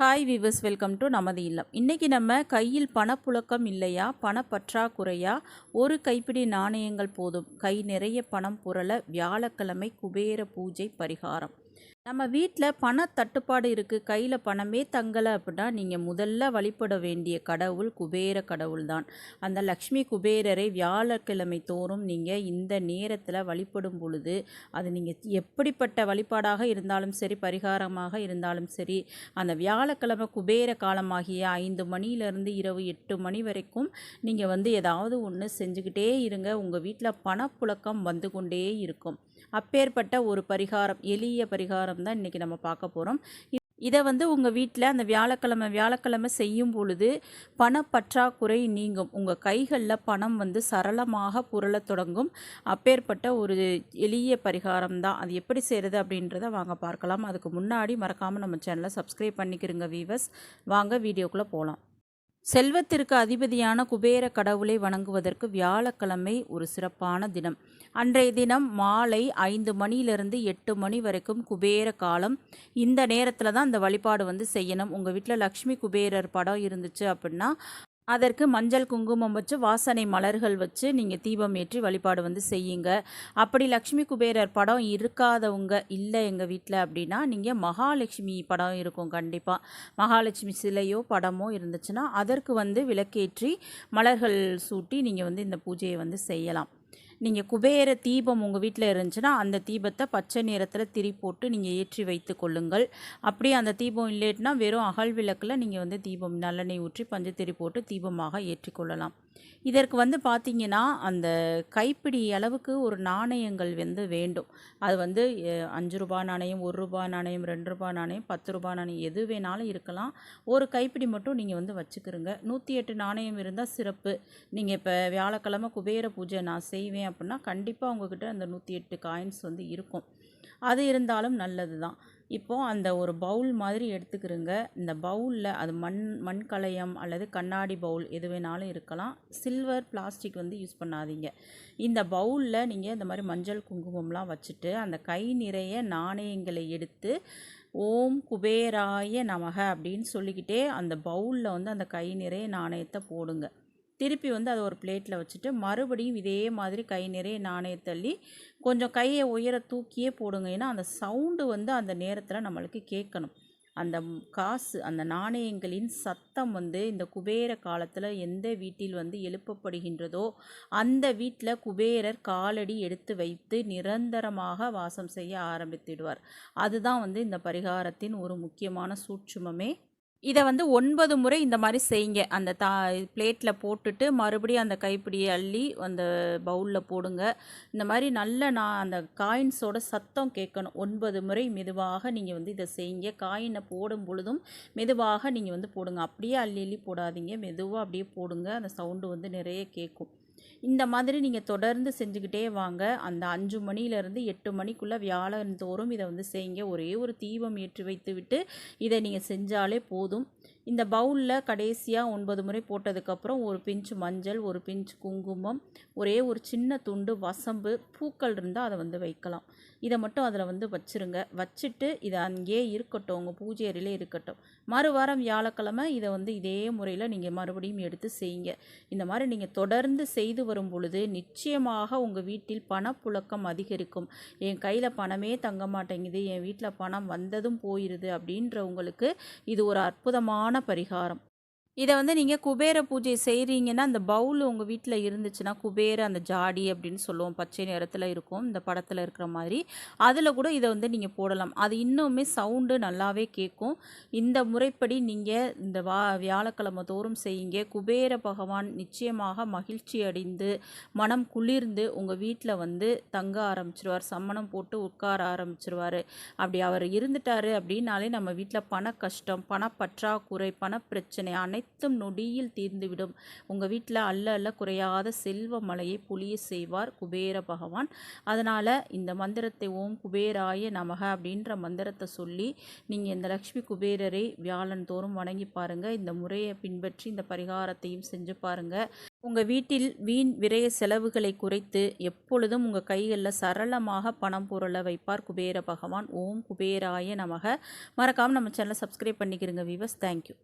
Hi viewers welcome to நமது இல்லம். இன்றைக்கி நம்ம கையில் பணப்புழக்கம் இல்லையா பணப்பற்றாக்குறையா? ஒரு கைப்பிடி நாணயங்கள் போதும். கை நிறைய பணம் புரள வியாழக்கிழமை குபேர பூஜை பரிகாரம். நம்ம வீட்டில் பண தட்டுப்பாடு இருக்குது கையில் பணமே தங்கலை அப்படின்னா நீங்கள் முதல்ல வழிபட வேண்டிய கடவுள் குபேர கடவுள் தான். அந்த லக்ஷ்மி குபேரரை வியாழக்கிழமை தோறும் நீங்கள் இந்த நேரத்தில் வழிபடும் பொழுது அது நீங்கள் எப்படிப்பட்ட வழிபாடாக இருந்தாலும் சரி பரிகாரமாக இருந்தாலும் சரி அந்த வியாழக்கிழமை குபேர காலமாகிய ஐந்து மணியிலேருந்து இரவு எட்டு மணி வரைக்கும் நீங்கள் வந்து ஏதாவது ஒன்று செஞ்சுக்கிட்டே இருங்க. உங்கள் வீட்டில் பணப்புழக்கம் வந்து கொண்டே இருக்கும். அப்பேற்பட்ட ஒரு பரிகாரம் எளிய பரிகாரம் தான் இன்றைக்கி நம்ம பார்க்க போகிறோம் இதை வந்து உங்கள் வீட்டில் அந்த வியாழக்கிழமை வியாழக்கிழமை செய்யும் பொழுது பணப்பற்றாக்குறை நீங்கும். உங்கள் கைகளில் பணம் வந்து சரளமாக புரளத் தொடங்கும். அப்பேற்பட்ட ஒரு எளிய பரிகாரம் தான் அது எப்படி செய்கிறது அப்படின்றத வாங்க பார்க்கலாம். அதுக்கு முன்னாடி மறக்காமல் நம்ம சேனலை சப்ஸ்கிரைப் பண்ணிக்கிறோங்க வீவர்ஸ் வாங்க வீடியோக்குள்ளே போகலாம் செல்வத்திற்கு அதிபதியான குபேர கடவுளை வணங்குவதற்கு வியாழக்கிழமை ஒரு சிறப்பான தினம். அன்றைய தினம் மாலை ஐந்து மணியிலிருந்து எட்டு மணி வரைக்கும் குபேர காலம். இந்த நேரத்தில் தான் அந்த வழிபாடு வந்து செய்யணும். உங்கள் வீட்டில் லக்ஷ்மி குபேரர் படம் இருந்துச்சு அப்படின்னா அதற்கு மஞ்சள் குங்குமம் வச்சு வாசனை மலர்கள் வச்சு நீங்கள் தீபம் ஏற்றி வழிபாடு வந்து செய்யுங்க. அப்படி லக்ஷ்மி குபேரர் படம் இருக்காதவங்க இல்லை எங்கள் வீட்டில் அப்படின்னா நீங்கள் மகாலட்சுமி படம் இருக்கும் கண்டிப்பாக மகாலட்சுமி சிலையோ படமோ இருந்துச்சுன்னா அதற்கு வந்து விளக்கேற்றி மலர்கள் சூட்டி நீங்கள் வந்து இந்த பூஜையை வந்து செய்யலாம். நீங்கள் குபேர தீபம் உங்கள் வீட்டில் இருந்துச்சுன்னா அந்த தீபத்தை பச்சை நிறத்தில் திரி போட்டு நீங்கள் ஏற்றி வைத்து கொள்ளுங்கள். அப்படியே அந்த தீபம் இல்லைட்டுனா வெறும் அகல் விளக்கில் நீங்கள் வந்து தீபம் நல்லெண்ணெய் ஊற்றி பஞ்சத்திரி போட்டு தீபமாக ஏற்றிக்கொள்ளலாம் இதற்கு வந்து பார்த்திங்கன்னா அந்த கைப்பிடி அளவுக்கு ஒரு நாணயங்கள் வந்து வேண்டும். அது வந்து அஞ்சு ரூபா நாணயம் ஒரு ரூபா நாணயம் ரெண்டு ரூபா நாணயம் பத்து ரூபா நாணயம் எது வேணாலும் இருக்கலாம். ஒரு கைப்பிடி மட்டும் நீங்கள் வந்து வச்சுக்கிறோங்க நூற்றி எட்டு நாணயம் இருந்தால் சிறப்பு. நீங்கள் இப்போ வியாழக்கிழமை குபேர பூஜை நான் செய்வேன் அப்படின்னா கண்டிப்பாக உங்ககிட்ட அந்த நூற்றி எட்டு காயின்ஸ் வந்து இருக்கும். அது இருந்தாலும் நல்லது தான் இப்போது அந்த ஒரு பவுல் மாதிரி எடுத்துக்கிறோங்க. இந்த பவுலில் அது மண் மண் கலையம் அல்லது கண்ணாடி பவுல் எது வேணாலும் இருக்கலாம். சில்வர் பிளாஸ்டிக் வந்து யூஸ் பண்ணாதீங்க. இந்த பவுலில் நீங்கள் இந்த மாதிரி மஞ்சள் குங்குமம்லாம் வச்சுட்டு அந்த கை நிறைய நாணயங்களை எடுத்து ஓம் குபேராய நமக அப்படின்னு சொல்லிக்கிட்டே அந்த பவுலில் வந்து அந்த கை நிறைய நாணயத்தை போடுங்க. திருப்பி வந்து அதை ஒரு பிளேட்டில் வச்சுட்டு மறுபடியும் இதே மாதிரி கை நிறைய நாணயத்தள்ளி கொஞ்சம் கையை உயர தூக்கியே போடுங்க. ஏன்னா அந்த சவுண்டு வந்து அந்த நேரத்தில் நம்மளுக்கு கேட்கணும். அந்த காசு அந்த நாணயங்களின் சத்தம் வந்து இந்த குபேர காலத்தில் எந்த வீட்டில் வந்து எழுப்பப்படுகின்றதோ அந்த வீட்டில் குபேரர் காலடி எடுத்து வைத்து நிரந்தரமாக வாசம் செய்ய ஆரம்பித்திடுவார். அதுதான் வந்து இந்த பரிகாரத்தின் ஒரு முக்கியமான சூட்சுமமே. இதை வந்து ஒன்பது முறை இந்த மாதிரி செய்யுங்க. அந்த தா பிளேட்டில் போட்டுட்டு மறுபடியும் அந்த கைப்பிடியை அள்ளி அந்த பவுலில் போடுங்க. இந்த மாதிரி நல்ல நான் அந்த காயின்ஸோட சத்தம் கேட்கணும். ஒன்பது முறை மெதுவாக நீங்கள் வந்து இதை செய்யுங்க. காயினை போடும் பொழுதும் மெதுவாக நீங்கள் வந்து போடுங்க. அப்படியே அள்ளி அள்ளி போடாதீங்க. மெதுவாக அப்படியே போடுங்க. அந்த சவுண்டு வந்து நிறைய கேட்கும். இந்த மாதிரி நீங்கள் தொடர்ந்து செஞ்சுக்கிட்டே வாங்க. அந்த அஞ்சு மணிலேருந்து எட்டு மணிக்குள்ளே வியாழன் தோறும் இதை வந்து செய்யுங்க. ஒரே ஒரு தீபம் ஏற்றி வைத்து விட்டு இதை நீங்கள் செஞ்சாலே போதும். இந்த பவுலில் கடைசியாக ஒன்பது முறை போட்டதுக்கப்புறம் ஒரு பிஞ்சு மஞ்சள் ஒரு பிஞ்சு குங்குமம் ஒரே ஒரு சின்ன துண்டு வசம்பு பூக்கள் இருந்தால் அதை வந்து வைக்கலாம். இதை மட்டும் அதில் வந்து வச்சுருங்க. வச்சுட்டு இதை அங்கேயே இருக்கட்டும். உங்கள் பூஜை அறையிலே இருக்கட்டும். மறுவாரம் வியாழக்கிழமை இதை வந்து இதே முறையில் நீங்கள் மறுபடியும் எடுத்து செய்யுங்க. இந்த மாதிரி நீங்கள் தொடர்ந்து செய்து வரும் பொழுது நிச்சயமாக உங்கள் வீட்டில் பணப்புழக்கம் அதிகரிக்கும். என் கையில் பணமே தங்க மாட்டேங்குது. என் வீட்டில் பணம் வந்ததும் போயிடுது அப்படின்றவங்களுக்கு இது ஒரு அற்புதமான பரிகாரம் இதை வந்து நீங்கள் குபேர பூஜை செய்கிறீங்கன்னா அந்த பவுல் உங்கள் வீட்டில் இருந்துச்சுன்னா குபேர அந்த ஜாடி அப்படின்னு சொல்லுவோம். பச்சை நிறத்தில் இருக்கும் இந்த படத்தில் இருக்கிற மாதிரி. அதில் கூட இதை வந்து நீங்கள் போடலாம். அது இன்னுமே சவுண்டு நல்லாவே கேட்கும் இந்த முறைப்படி நீங்கள் இந்த வா வியாழக்கிழமை தோறும் செய்யுங்க. குபேர பகவான் நிச்சயமாக மகிழ்ச்சி அடைந்து மனம் குளிர்ந்து உங்கள் வீட்டில் வந்து தங்க ஆரம்பிச்சிருவார். சம்மணம் போட்டு உட்கார ஆரம்பிச்சிருவார். அப்படி அவர் இருந்துட்டாரு அப்படின்னாலே நம்ம வீட்டில் பண கஷ்டம் பணப்பற்றாக்குறை பணப்பிரச்சனை அனைத்து அனைத்தும் நொடியில் தீர்ந்துவிடும். உங்கள் வீட்டில் அல்ல அல்ல குறையாத செல்வ மலையை புளிய செய்வார் குபேர பகவான். அதனால் இந்த மந்திரத்தை ஓம் குபேராய நமக அப்படின்ற மந்திரத்தை சொல்லி நீங்கள் இந்த லக்ஷ்மி குபேரரை வியாழன் தோறும் வணங்கி பாருங்கள் இந்த முறையை பின்பற்றி இந்த பரிகாரத்தையும் செஞ்சு பாருங்கள் உங்கள் வீட்டில் வீண் விரய செலவுகளை குறைத்து எப்பொழுதும் உங்கள் கைகளில் சரளமாக பணம் பொருளை வைப்பார் குபேர பகவான். ஓம் குபேராய நமக. மறக்காமல் நம்ம சேனலை சப்ஸ்கிரைப் பண்ணிக்கிறோங்க விவஸ் தேங்க்யூ